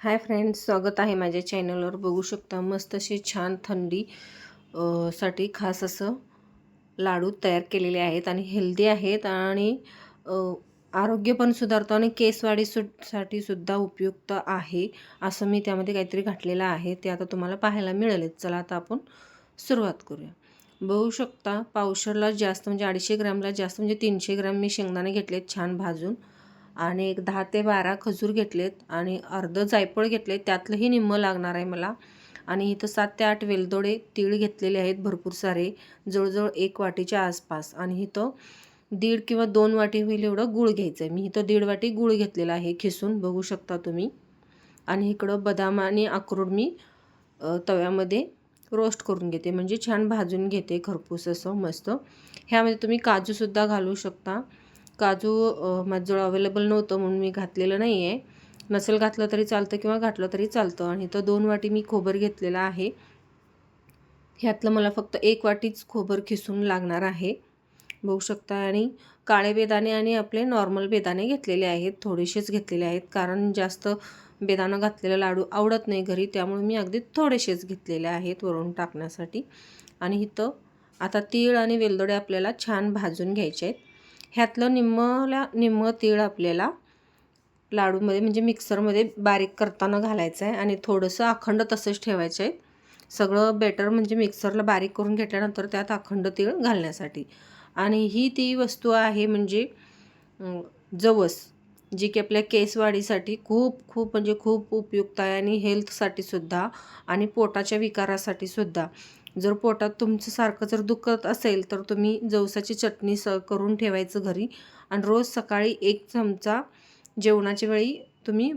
Hi friends स्वागत आहे माझ्या चॅनलवर. बघू शकता मस्त असे छान थंडी साठी खास असं लाडू तयार केलेले आहेत आणि हेल्दी आहेत आणि आरोग्य पण सुधारतो आणि केसवाढी सु साठी सुद्धा उपयुक्त आहे असं मी त्यामध्ये काहीतरी घातलेलं आहे. ते आता तुम्हाला पाहायला मिळेलच. चला आता आपण सुरुवात करूया. बघू शकता पावशरला जास्त म्हणजे अडीचशे ग्रॅमला जास्त म्हणजे तीनशे ग्रॅम मी शेंगदाणे घेतलेत छान भाजून. आणि एक दहा ते बारा खजूर घेतलेत आणि अर्धं जायफळ घेतले त्यातलंही निम्मं लागणार आहे मला. आणि इथं सात ते आठ वेलदोडे तीळ घेतलेले आहेत भरपूर सारे जवळजवळ एक वाटीच्या आसपास. आणि इथं दीड किंवा दोन वाटी होईल एवढं गूळ घ्यायचं आहे मी इथं दीड वाटी गूळ घेतलेला आहे खिसून बघू शकता तुम्ही. आणि इकडं बदाम आणि अक्रोड मी तव्यामध्ये रोस्ट करून घेते. म्हणजे छान भाजून घेते खरपूस असं मस्त. ह्यामध्ये तुम्ही काजूसुद्धा घालू शकता. काजू माझ्याजवळ अवेलेबल नव्हतं म्हणून मी घातलेलं नाही आहे नसेल घातलं तरी चालतं किंवा घातलं तरी चालतं. आणि तर दोन वाटी मी खोबर घेतलेलं आहे. ह्यातलं मला फक्त एक वाटीच खोबर खिसून लागणार आहे. बघू शकता. आणि काळे बेदाणे आणि आपले नॉर्मल बेदाणे घेतलेले आहेत. थोडेसेच घेतलेले आहेत. कारण जास्त बेदाणं घातलेलं लाडू आवडत नाही घरी. त्यामुळे मी अगदी थोडेसेच घेतलेले आहेत वरून टाकण्यासाठी. आणि इथं आता तीळ आणि वेलदोडे आपल्याला छान भाजून घ्यायचे आहेत. ह्यातलं निम्मला निम्मं तीळ आपल्याला लाडूमध्ये म्हणजे मिक्सरमध्ये बारीक करताना घालायचं आहे आणि थोडंसं अखंड तसंच ठेवायचं आहे. सगळं बेटर म्हणजे मिक्सरला बारीक करून घेतल्यानंतर त्यात अखंड तीळ घालण्यासाठी. आणि ही ती वस्तू आहे म्हणजे जवस जी की आपल्या केसवाढीसाठी खूप खूप म्हणजे खूप उपयुक्त आहे आणि हेल्थसाठी सुद्धा आणि पोटाच्या विकारासाठी सुद्धा. जर पोटात तुमचं सारखं जर दुखत असेल तर तुम्ही जवसाची चटणी स करून ठेवायचं घरी. आणि रोज सकाळी एक चमचा जेवणाच्या वेळी तुम्ही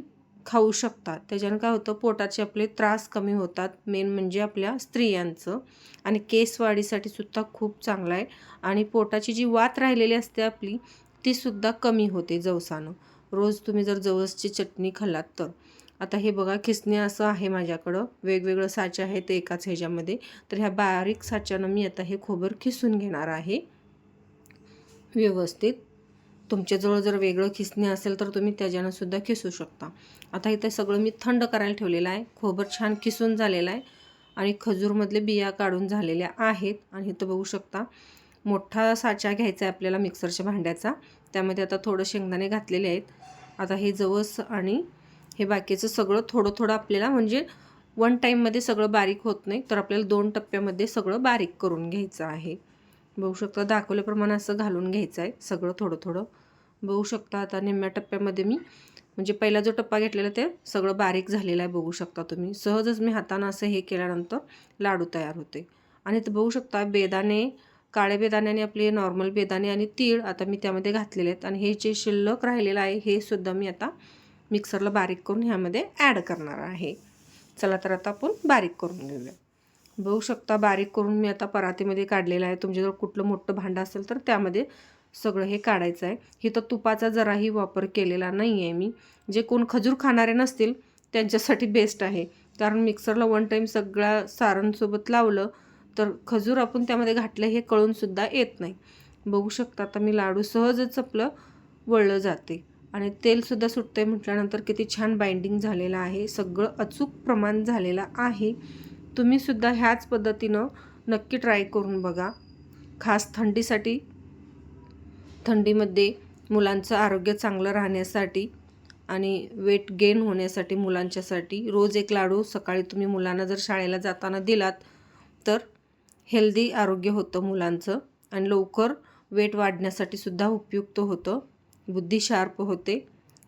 खाऊ शकता. त्याच्यानं काय होतं पोटाचे आपले त्रास कमी होतात. मेन म्हणजे आपल्या स्त्रियांचं. आणि केस वाढीसाठी सुद्धा खूप चांगलं आहे. आणि पोटाची जी वात राहिलेली असते आपली ती सुद्धा कमी होते जवसानं. रोज तुम्ही जर जवसची चटणी खाल्लात तर. आता हे बघा खिसणे असं आहे माझ्याकडं. वेगवेगळं साचे आहेत एकाच ह्याच्यामध्ये. तर ह्या बारीक साच्यानं मी आता हे खोबर खिसून घेणार आहे. व्यवस्थित. तुमच्याजवळ जर वेगळं खिसणे असेल तर तुम्ही त्याच्यानं सुद्धा खिसू शकता. आता इथे सगळं मी थंड करायला ठेवलेलं आहे. खोबर छान खिसून झालेलं आहे. आणि खजूरमधले बिया काढून झालेल्या आहेत. आणि इथं बघू शकता मोठा साचा घ्यायचा आहे आपल्याला मिक्सरच्या भांड्याचा. त्यामध्ये आता थोडं शेंगदाणे घातलेले आहेत. आता हे जवस आणि हे बाकीचं सगळं थोडं थोडं आपल्याला म्हणजे वन टाईममध्ये सगळं बारीक होत नाही तर आपल्याला दोन टप्प्यामध्ये सगळं बारीक करून घ्यायचं आहे. बघू शकता दाखवल्याप्रमाणे असं घालून घ्यायचं आहे सगळं थोडं थोडं बघू शकता आता निम्म्या टप्प्यामध्ये मी म्हणजे पहिला जो टप्पा घेतलेला ते सगळं बारीक झालेलं आहे बघू शकता तुम्ही. सहजच मी हातानं असं हे केल्यानंतर लाडू तयार होते. आणि तर बघू शकता बेदाणे काळे बेदाणे आणि आपले नॉर्मल बेदाणे आणि तीळ आता मी त्यामध्ये घातलेले आहेत. आणि हे जे शिल्लक राहिलेलं आहे हे सुद्धा मी आता मिक्सरला बारीक करून ह्यामध्ये ॲड करणार आहे. चला तर आता आपण बारीक करून घेऊया. बघू शकता बारीक करून मी आता परातीमध्ये काढलेलं आहे. तुमच्याजवळ कुठलं मोठं भांडं असेल तर त्यामध्ये सगळं हे काढायचं आहे. इथं तुपाचा जराही वापर केलेला नाही आहे मी. जे कोण खजूर खाणारे नसतील त्यांच्यासाठी बेस्ट आहे. कारण मिक्सरला वन टाईम सगळ्या सारणसोबत लावलं तर खजूर आपण त्यामध्ये घातलं हे कळूनसुद्धा येत नाही. बघू शकता आता मी लाडू सहजच आपलं वळलं जाते. आणि तेलसुद्धा सुटतं आहे म्हटल्यानंतर किती छान बाइंडिंग झालेलं आहे. सगळं अचूक प्रमाण झालेलं आहे. तुम्हीसुद्धा ह्याच पद्धतीनं नक्की ट्राय करून बघा. खास थंडीसाठी थंडीमध्ये मुलांचं आरोग्य चांगलं राहण्यासाठी आणि वेट गेन होण्यासाठी मुलांच्यासाठी. रोज एक लाडू सकाळी तुम्ही मुलांना जर शाळेला जाताना दिलात तर हेल्दी आरोग्य होतं मुलांचं आणि लवकर वेट वाढण्यासाठी सुद्धा उपयुक्त होतं. बुद्धी शार्प होते.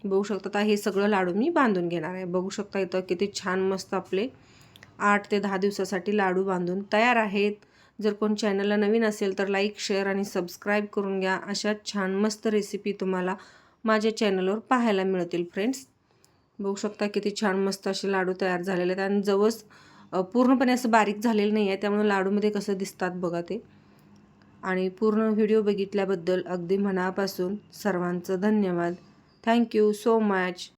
बघू शकता आता हे सगळं लाडू मी बांधून घेणार आहे. बघू शकता इथं किती छान मस्त आपले आठ ते दहा दिवसासाठी लाडू बांधून तयार आहेत. जर कोण चॅनलला नवीन असेल तर लाईक शेअर आणि सबस्क्राईब करून घ्या. अशा छान मस्त रेसिपी तुम्हाला माझ्या चॅनलवर पाहायला मिळतील फ्रेंड्स. बघू शकता किती छान मस्त असे लाडू तयार झालेले आहेत. आणि जवळ पूर्णपणे असं बारीक झालेलं नाही आहे त्यामुळे लाडूमध्ये कसं दिसतात बघा ते. आणि पूर्ण व्हिडिओ बघितल्याबद्दल अगदी मनापासून सर्वांचं धन्यवाद. Thank you so much.